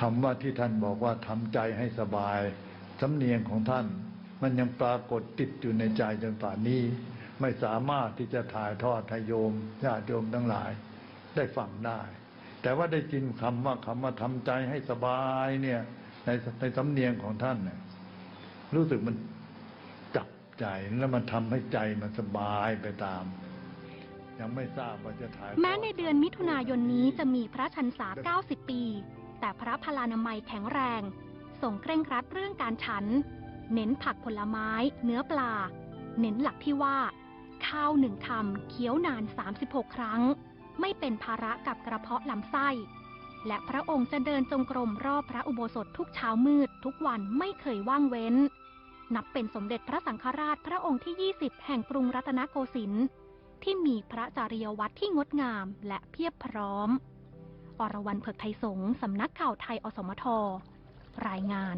คำว่าที่ท่านบอกว่าทำใจให้สบายสำเนียงของท่าน มันยังปรากฏติดอยู่ในใจจนป่านนี้ ไม่สามารถที่จะถ่ายทอดให้โยมญาติโยมทั้งหลาย ได้ฟังได้ แต่ว่าได้ยินคำว่าคำว่าทำใจให้สบายเนี่ย ในในสำเนียงของท่านเนี่ยรู้สึกมันจับใจแล้วมันทำให้ใจมันสบายไปตามยังไม่ทราบว่าจะถ่ายแม้ในเดือนมิถุนายนนี้จะมีพระชันษา 90 ปี แต่พระพลานามัยแข็งแรงส่งเคร่งครัดเรื่องการฉัน เน้นผักผลไม้ เนื้อปลา เน้นหลักที่ว่า ข้าวหนึ่งคำเคี้ยวนาน 36 ครั้ง ไม่เป็นภาระกับกระเพาะลำไส้ และพระองค์จะเดินจงกรมรอบพระอุโบสถทุกเช้ามืดทุกวันไม่เคยว่างเว้น นับเป็นสมเด็จพระสังฆราชพระองค์ที่ 20 แห่งกรุงรัตนโกสินทร์ที่มีพระจริยวัตรที่งดงามและเพียบพร้อม อรวรรณเผือกไทยสงสำนักข่าวไทยอสมท รายงาน